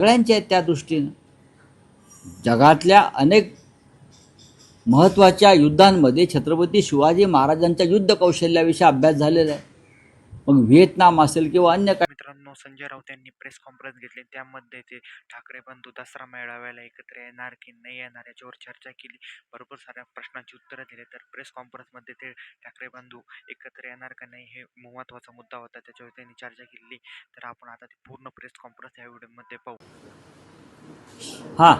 सगळ्यांचे आहेत त्या दृष्टीनं. जगातल्या अनेक महत्त्वाच्या युद्धांमध्ये छत्रपती शिवाजी महाराजांच्या युद्ध कौशल्याविषयी अभ्यास झालेला आहे. मग व्हिएतनाम असेल किंवा अन्य काही मित्रांनो संजय राऊत यांनी प्रेस कॉन्फरन्स घेतली. त्यामध्ये ते ठाकरे बंधू दसरा मेळाव्याला एकत्र येणार की नाही येणार याच्यावर चर्चा केली. भरपूर साऱ्या प्रश्नांची उत्तरं दिली. तर प्रेस कॉन्फरन्समध्ये ते ठाकरे बंधू एकत्र येणार का नाही हे महत्त्वाचा मुद्दा होता. त्याच्यावर त्यांनी चर्चा केली. तर आपण आता ती पूर्ण प्रेस कॉन्फरन्स या व्हिडिओमध्ये पाहू. हां.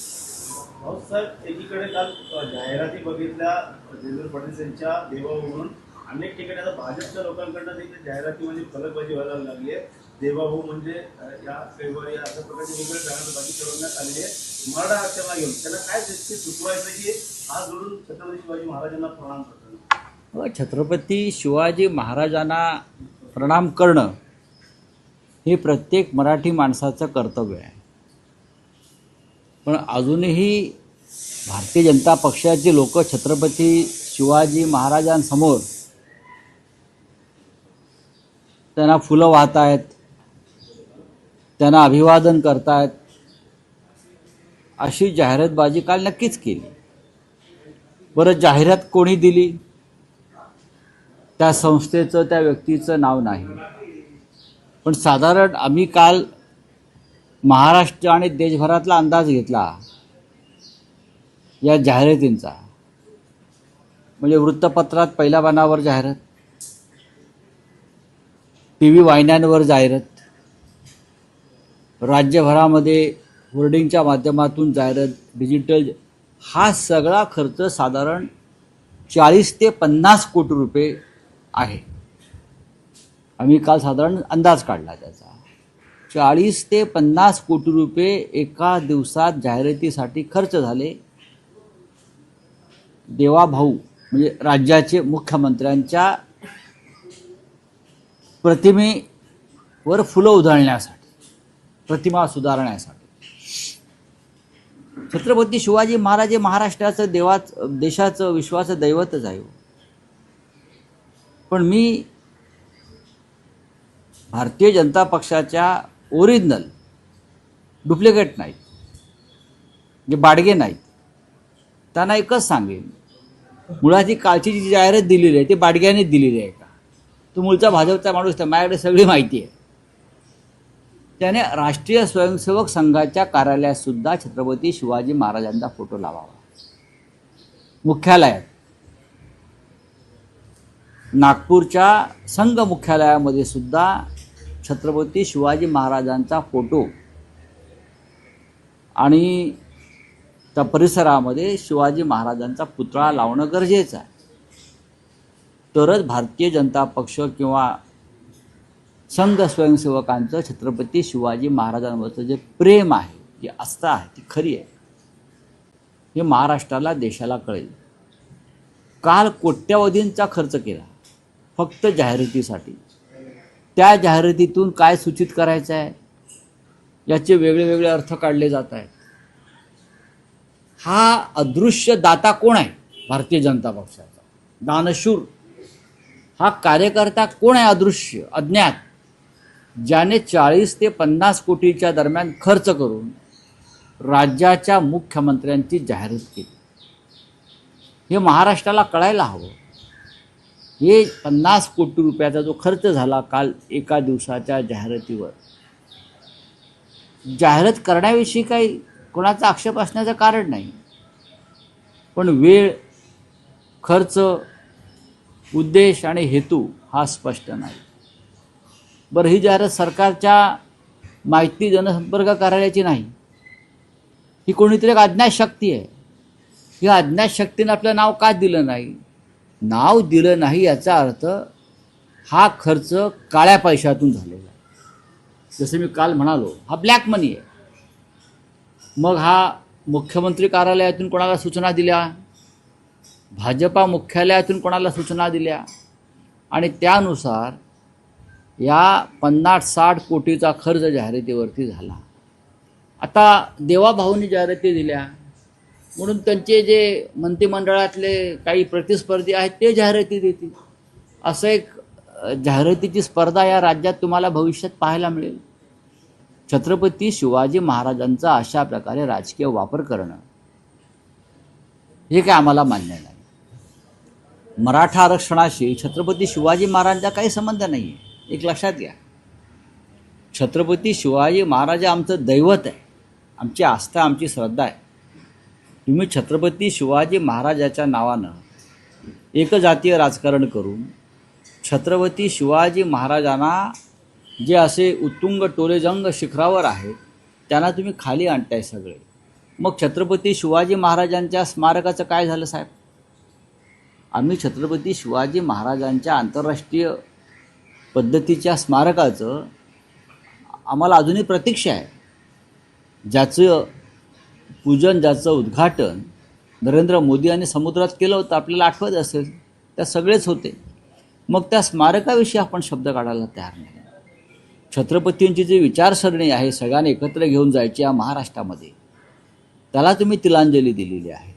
साहेब एकीकडे काल जाहिराती बघितल्या देवेंद्र फडणवीस यांच्या देवाहून अनेक ठिकाणी आता भाजपच्या लोकांकडनं देखील जाहिराती म्हणजे फलकबाजी व्हायला लागली आहे. देवाभाऊ म्हणजे या फेब्रुवारी अशा प्रकारची वेगवेगळ्या जाहिरातबाजी करण्यात आलेली आहे. मराठा आरक्षणाला घेऊन त्यांना काय दृष्टी सुचवायचं की हात जोडून छत्रपती शिवाजी महाराजांना प्रणाम करतात अ, छत्रपती शिवाजी महाराजांना प्रणाम करणं हे प्रत्येक मराठी माणसाचं कर्तव्य आहे. पण अजूनही भारतीय जनता पक्षाचे लोक छत्रपती शिवाजी महाराजांसमोर त्यांना फुलं वाहत आहेत त्यांना अभिवादन करतायत अशी जाहिरातबाजी काल नक्कीच केली. बरं जाहिरात कोणी दिली? त्या संस्थेचं त्या व्यक्तीचं नाव नाही. पण साधारण आम्ही काल महाराष्ट्र आणि देशभरातला अंदाज घेतला या जाहिरातींचा. म्हणजे वृत्तपत्रात पहिल्या पानावर जाहिरात टी व्ही वाहिन्यांवर जाहिरात राज्यभरामध्ये होर्डिंगच्या माध्यमातून जाहिरात डिजिटल हा सगळा खर्च साधारण चाळीस ते पन्नास कोटी रुपये आहे. आम्ही काल साधारण अंदाज काढला त्याचा. चाळीस ते पन्नास कोटी रुपये एका दिवसात जाहिरातीसाठी खर्च झाले. देवाभाऊ म्हणजे राज्याचे मुख्यमंत्र्यांच्या प्रतिमेवर फुलं उधळण्यासाठी प्रतिमा सुधारण्यासाठी. छत्रपती शिवाजी महाराज हे महाराष्ट्राचं देवाच देशाचं विश्वाचं दैवतच आहे हो. पण मी भारतीय जनता पक्षाच्या ओरिजिनल डुप्लिकेट नाहीत जे म्हणजे बाडगे नाहीत त्यांना एकच सांगेन मुळात ही कालची जी जाहिरात दिलेली आहे ती बाडग्यानेच दिलेली आहे का? तो मूळचा भाजपचा माणूस त्या माझ्याकडे सगळी माहिती आहे. त्याने राष्ट्रीय स्वयंसेवक संघाच्या कार्यालयात सुद्धा छत्रपती शिवाजी महाराजांचा फोटो लावावा. मुख्यालयात. नागपूरच्या संघ मुख्यालयामध्ये सुद्धा छत्रपती शिवाजी महाराजांचा फोटो. आणि त्या परिसरामध्ये शिवाजी महाराजांचा पुतळा लावणं गरजेचं आहे. तरच भारतीय जनता पक्ष किंवा संघ स्वयंसेवकांचं छत्रपती शिवाजी महाराजांवरचं जे प्रेम आहे जी आस्था आहे ती खरी आहे. हे महाराष्ट्राला देशाला कळेल. काल कोट्यावधींचा खर्च केला. फक्त जाहिरातीसाठी. त्या जाहिरातीतून काय सूचित करायचं आहे? याचे वेगळे वेगळे अर्थ काढले जात आहेत. हा अदृश्य दाता कोण आहे? भारतीय जनता पक्षाचा. दानशूर हा कार्यकर्ता कोण आहे अदृश्य अज्ञात? ज्याने चाळीस ते पन्नास कोटीच्या दरम्यान खर्च करून राज्याच्या मुख्यमंत्र्यांची जाहिरात केली. हे महाराष्ट्राला कळायला हवं. हे पन्नास कोटी रुपयाचा जो खर्च झाला काल एका दिवसाच्या जाहिरातीवर. जाहिरात करण्याविषयी काही कोणाचा आक्षेप असण्याचं कारण नाही. पण वेळ खर्च उद्देश आणि हेतू हा स्पष्ट नाही. बरं ही जाहिरात सरकारच्या माहिती जनसंपर्क कार्यालयाची नाही. ही कोणीतरी एक अज्ञात शक्ती आहे. ही अज्ञात शक्तीनं आपलं नाव का दिलं नाही? नाव दिलं नाही याचा अर्थ हा खर्च काळ्या पैशातून झालेला जसं मी काल म्हणालो हा ब्लॅक मनी आहे. मग हा मुख्यमंत्री कार्यालयातून कोणाला सूचना दिल्या? भाजपा मुख्यालयातून कोणाला सूचना दिल्या? आणि त्यानुसार या पन्नास साठ कोटीचा खर्च जाहिरातीवरती झाला. आता देवाभाऊंनी जाहिराती दिल्या. म्हणून त्यांचे जे मंत्रिमंडळातले काही प्रतिस्पर्धी आहेत ते जाहिराती देतील. असं एक जाहिरातीची स्पर्धा या राज्यात तुम्हाला भविष्यात पाहायला मिळेल. छत्रपती शिवाजी महाराजांचा अशा प्रकारे राजकीय वापर करणं हे काय आम्हाला मान्य नाही. मराठा आरक्षणाशी छत्रपती शिवाजी महाराजांचा काही संबंध नाही आहे एक लक्षात घ्या. छत्रपती शिवाजी महाराज आमचं दैवत आहे. आमची आस्था आमची श्रद्धा आहे. तुम्ही छत्रपती शिवाजी महाराजाच्या नावानं एकजातीय राजकारण करून छत्रपती शिवाजी महाराजांना जे असे उत्तुंग टोलेजंग शिखरावर आहेत त्यांना तुम्ही खाली आणताय सगळे. मग छत्रपती शिवाजी महाराजांच्या स्मारकाचं काय झालं साहेब? आम्ही छत्रपती शिवाजी महाराजांच्या आंतरराष्ट्रीय पद्धतीच्या स्मारकाचं आम्हाला अजूनही प्रतीक्षा आहे. ज्याचं पूजन ज्याचं उद्घाटन नरेंद्र मोदी यांनी समुद्रात केलं होतं आपल्याला आठवत असेल त्या सगळेच होते. मग त्या स्मारकाविषयी आपण शब्द काढायला तयार नाही. छत्रपतींची जी विचारसरणी आहे सगळ्यांनी एकत्र घेऊन जायची या महाराष्ट्रामध्ये त्याला तुम्ही तिलांजली दिलेली आहे.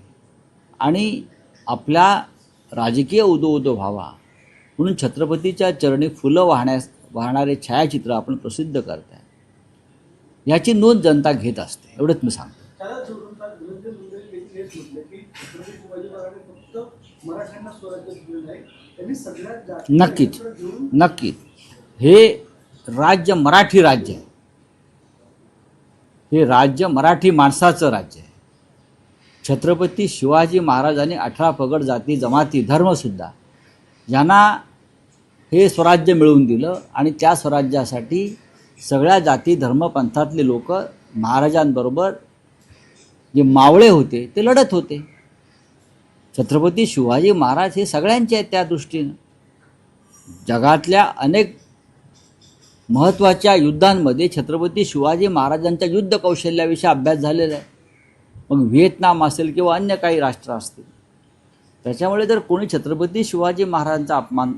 आणि आपल्या राजकीय उदो उदो व्हावा म्हणून छत्रपतीच्या चरणी फुलं वाहण्यास वाहणारे छायाचित्र आपण प्रसिद्ध करताय. याची नोंद जनता घेत असते एवढंच मी सांगतो. त्याला सोडून काल धनंजय मुंडे देखील हेच म्हटले की छत्रपती शिवाजी महाराजांनी फक्त मराठ्यांना स्वराज्य दिलं नाही त्यांनी सगळ्यात जास्त नक्कीच. एकत्र घेऊन नक्कीच हे राज्य मराठी राज्य आहे. हे राज्य मराठी माणसाचं राज्य आहे. छत्रपती शिवाजी महाराजांनी अठरा पगड जाती जमाती धर्मसुद्धा यांना हे स्वराज्य मिळवून दिलं आणि त्या स्वराज्यासाठी सगळ्या जाती धर्मपंथातले लोक महाराजांबरोबर जे मावळे होते ते लढत होते. छत्रपती शिवाजी महाराज हे सगळ्यांचे आहेत त्या दृष्टीनं. जगातल्या अनेक महत्त्वाच्या युद्धांमध्ये छत्रपती शिवाजी महाराजांच्या युद्ध कौशल्याविषयी अभ्यास झालेला आहे. मग व्हिएतनाम असेल किंवा अन्य काही राष्ट्र असतील. त्याच्यामुळे जर कोणी छत्रपती शिवाजी महाराजांचा अपमान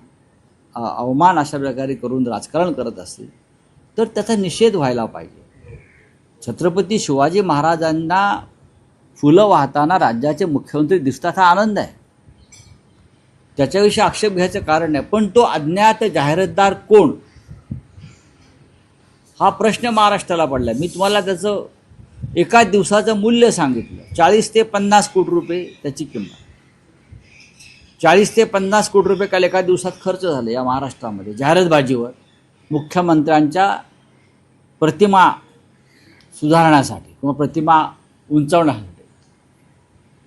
अवमान अशा प्रकारे करून राजकारण करत असेल तर त्याचा निषेध व्हायला पाहिजे. छत्रपती शिवाजी महाराजांना फुलं वाहताना राज्याचे मुख्यमंत्री दिसतात हा आनंद आहे. त्याच्याविषयी आक्षेप घ्यायचं कारण नाही पण तो अज्ञात जाहिरातदार कोण? हा प्रश्न महाराष्ट्राला पडला. मी तुम्हाला त्याचं एका दिवसाचं मूल्य सांगितलं. चाळीस ते पन्नास कोटी रुपये त्याची किंमत. चाळीस ते पन्नास कोटी रुपये काल एका दिवसात खर्च झाले या महाराष्ट्रामध्ये. जाहिरातबाजीवर मुख्यमंत्र्यांच्या प्रतिमा सुधारण्यासाठी किंवा प्रतिमा उंचावण्यासाठी.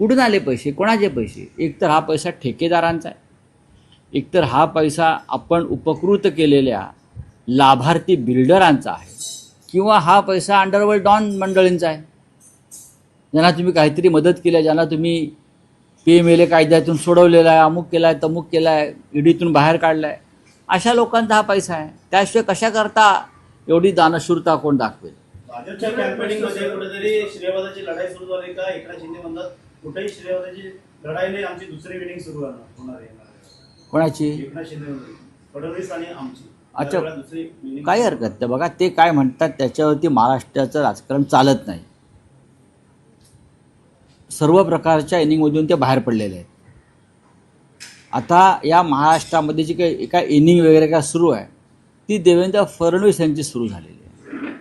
कुठून आले पैसे? कोणाचे पैसे? एकतर हा पैसा ठेकेदारांचा आहे. एकतर हा पैसा आपण उपकृत केलेल्या लाभार्थी बिल्डरांचा आहे. किंवा हा पैसा अंडरवर्ल्ड डॉन मंडळींचा आहे. ज्यांना तुम्ही काहीतरी मदत केली आहे ज्यांना तुम्ही पी एम एल ए कायद्यातून सोडवलेला आहे अमुक केला आहे तमुक केला आहे ईडीतून बाहेर काढला आहे अशा लोकांचा हा पैसा आहे. त्याशिवाय कशा करता एवढी दानशूरता कोण दाखवेल? भाजपच्या कॅम्पेनिंगमध्ये कुठेतरी श्रेयवादाची लढाई सुरू झाली का? एकनाथ शिंदे म्हणतात कुठेही श्रेयवादाची लढाई नाही आमची दुसरी विनिंग सुरू होणार कोणाची? एकनाथ शिंदे म्हणतात. फडणवीस आणि आमची. अच्छा. काही हरकत नाही. बघा ते काय म्हणतात त्याच्यावरती महाराष्ट्राचं राजकारण चालत नाही. सर्व प्रकारच्या इनिंगमधून ते बाहेर पडलेले आहेत. आता या महाराष्ट्रामध्ये जी काही एका इनिंग वगैरे काय सुरू आहे ती देवेंद्र फडणवीस यांची सुरू झालेली आहे.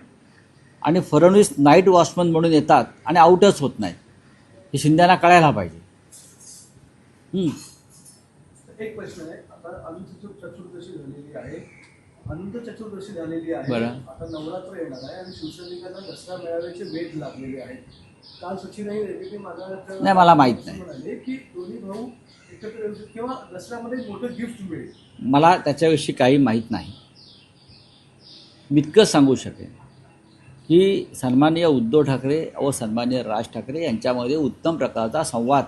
आणि फडणवीस नाईट वॉचमन म्हणून येतात आणि आऊटच होत नाहीत. हे शिंद्यांना कळायला पाहिजे. हम्म. एक प्रश्न आहे. आता अनंत चतुर- चतुर्दशी झालेली आहे. अनंत चतुर्दशी झालेली आहे. आता नवरात्र येणार आहे आणि शिवसैनिकांना दसरा मेळाव्याचे वेध लागलेले आहेत. काल सचिनही रेड्डी माझा नाही, मला माहीत नाही. म्हणाले की दोन्ही भाऊ एकत्र येऊ किंवा दसऱ्यामध्ये मोठं गिफ्ट मिळेल. मला त्याच्याविषयी काही माहीत नाही. मी इतकंच सांगू शकेन. की सन्माननीय उद्धव ठाकरे व सन्माननीय राज ठाकरे यांच्यामध्ये उत्तम प्रकारचा संवाद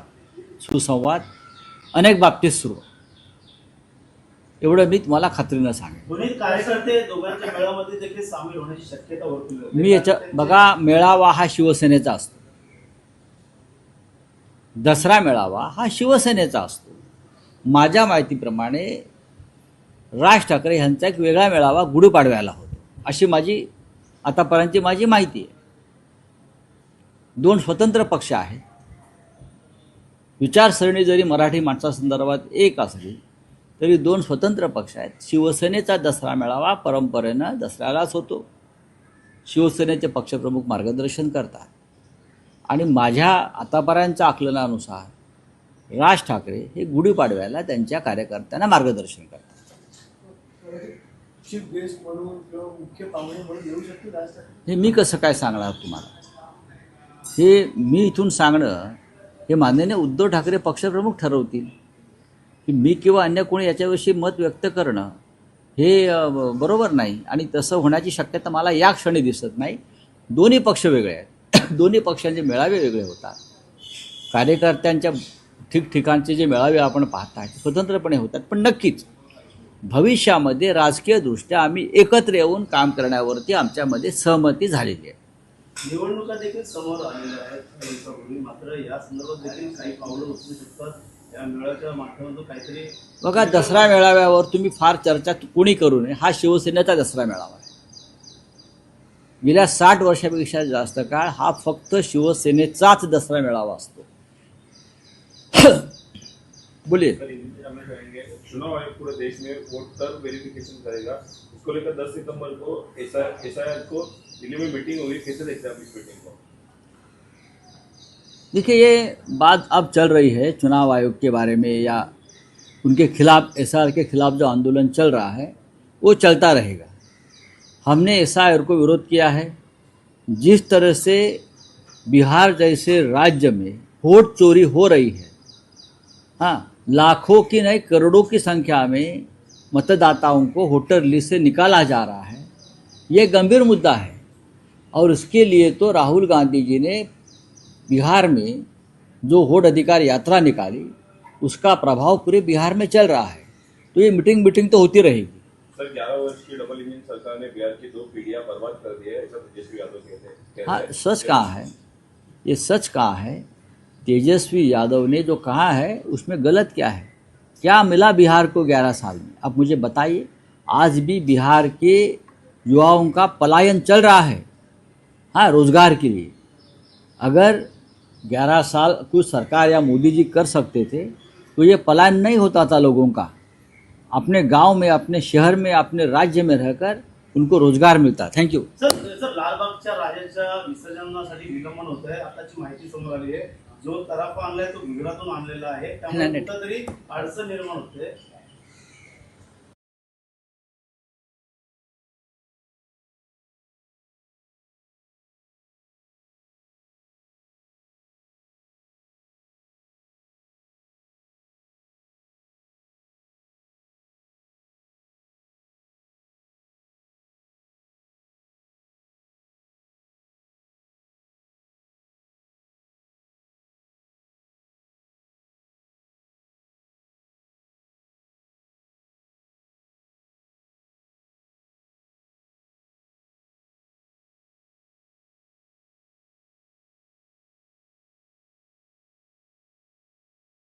सुसंवाद अनेक बाबतीत सुरू. एवढं मी तुम्हाला खात्रीनं सांगेन दोन्ही कार्यकर्ते दोघांच्या मेळामध्ये देखील सामील होण्याची शक्यता वर्तवली जाते. मी याच्या बघा मेळावा हा शिवसेनेचा असतो दसरा मेळावा हा शिवसेनेचा असतो माझ्या माहितीप्रमाणे राज ठाकरे यांचा एक वेगळा मेळावा गुढीपाडव्याला होतो अशी माझी आतापर्यंतची माझी माहिती आहे. दोन स्वतंत्र पक्ष आहेत. विचारसरणी जरी मराठी माणसासंदर्भात एक असली तरी दोन स्वतंत्र पक्ष आहेत. शिवसेनेचा दसरा मेळावा परंपरेनं दसऱ्यालाच होतो. शिवसेनेचे पक्षप्रमुख मार्गदर्शन करतात. आणि माझ्या आतापर्यंतच्या आकलनानुसार राज ठाकरे हे गुढीपाडव्याला त्यांच्या कार्यकर्त्यांना मार्गदर्शन करतात. चीफ गेस्ट म्हणून किंवा मुख्य पाहुणे म्हणून येऊ हे मी कसं काय सांगणार तुम्हाला? हे मी इथून सांगणं हे माननीय उद्धव ठाकरे पक्षप्रमुख ठरवतील की मी किंवा अन्य कोणी याच्याविषयी मत व्यक्त करणं हे ब- बरोबर नाही आणि तसं होण्याची शक्यता मला या क्षणी दिसत नाही. दोन्ही पक्ष वेगळे आहेत. दोन्ही पक्षांचे मेळावे वेगळे होतात. कार्यकर्त्यांच्या ठिकठिकाणचे जे मेळावे आपण पाहताय स्वतंत्रपणे होतात. पण नक्कीच भविष्यामध्ये राजकीयदृष्ट्या आम्ही एकत्र येऊन काम करण्यावरती आमच्यामध्ये सहमती झालेली आहे. निवडणुका देखील समोर आलेल्या आहेत काही दिवसापूर्वी मात्र या संदर्भात देखील काही पावलं उचलू शकतात. या मेळाव्याच्या माध्यमातून काहीतरी बघा दसरा मेळाव्यावर तुम्ही फार चर्चा कोणी करू नये हा शिवसेनेचा दसरा मेळावा आहे. गेल्या साठ वर्षापेक्षा जास्त काळ हा फक्त शिवसेनेचाच दसरा मेळावा असतो. बोलिए। चुनाव आयोग पूरे देश में वोट तर वेरिफिकेशन करेगा। उसको लेकर 10 सितंबर को को दिल्ली में मीटिंग होगी कैसे देखते हैं आप इस मीटिंग को। देखिए ये बात अब चल रही है चुनाव आयोग के बारे में या उनके खिलाफ एस के खिलाफ जो आंदोलन चल रहा है वो चलता रहेगा। हमने एस को विरोध किया है। जिस तरह से बिहार जैसे राज्य में वोट चोरी हो रही है हाँ लाखों की नहीं करोड़ों की संख्या में मतदाताओं को वोटर लिस्ट से निकाला जा रहा है। ये गंभीर मुद्दा है। और उसके लिए तो राहुल गांधी जी ने बिहार में जो वोट अधिकार यात्रा निकाली उसका प्रभाव पूरे बिहार में चल रहा है। तो ये मीटिंग मीटिंग तो होती रहेगी। सर 11 वर्ष की डबल इंजन सरकार ने बिहार की दो पीढ़ियाँ बर्बाद कर दी है ऐसा तेजस्वी यादव कहते हैं। हाँ सच कहा है। ये सच कहा है तेजस्वी यादव ने जो कहा है, उसमें गलत क्या है? क्या मिला बिहार को ग्यारह साल में? अब मुझे बताइए। आज भी बिहार के युवाओं का पलायन चल रहा है। हाँ रोज़गार के लिए। अगर ग्यारह साल कुछ सरकार या मोदी जी कर सकते थे तो ये पलायन नहीं होता था लोगों का। अपने गाँव में, अपने शहर में, अपने राज्य में रहकर उनको रोजगार मिलता. थैंक यू सर सर लालबागच्या राजाच्या विसर्जनासाठी विलंबन होत आहे आताची माहिती समोर आली आहे. जो तराफा आणलाय तो गुजरातून आणलेला आहे. त्यामुळे. कुठंतरी अडचण निर्माण होते.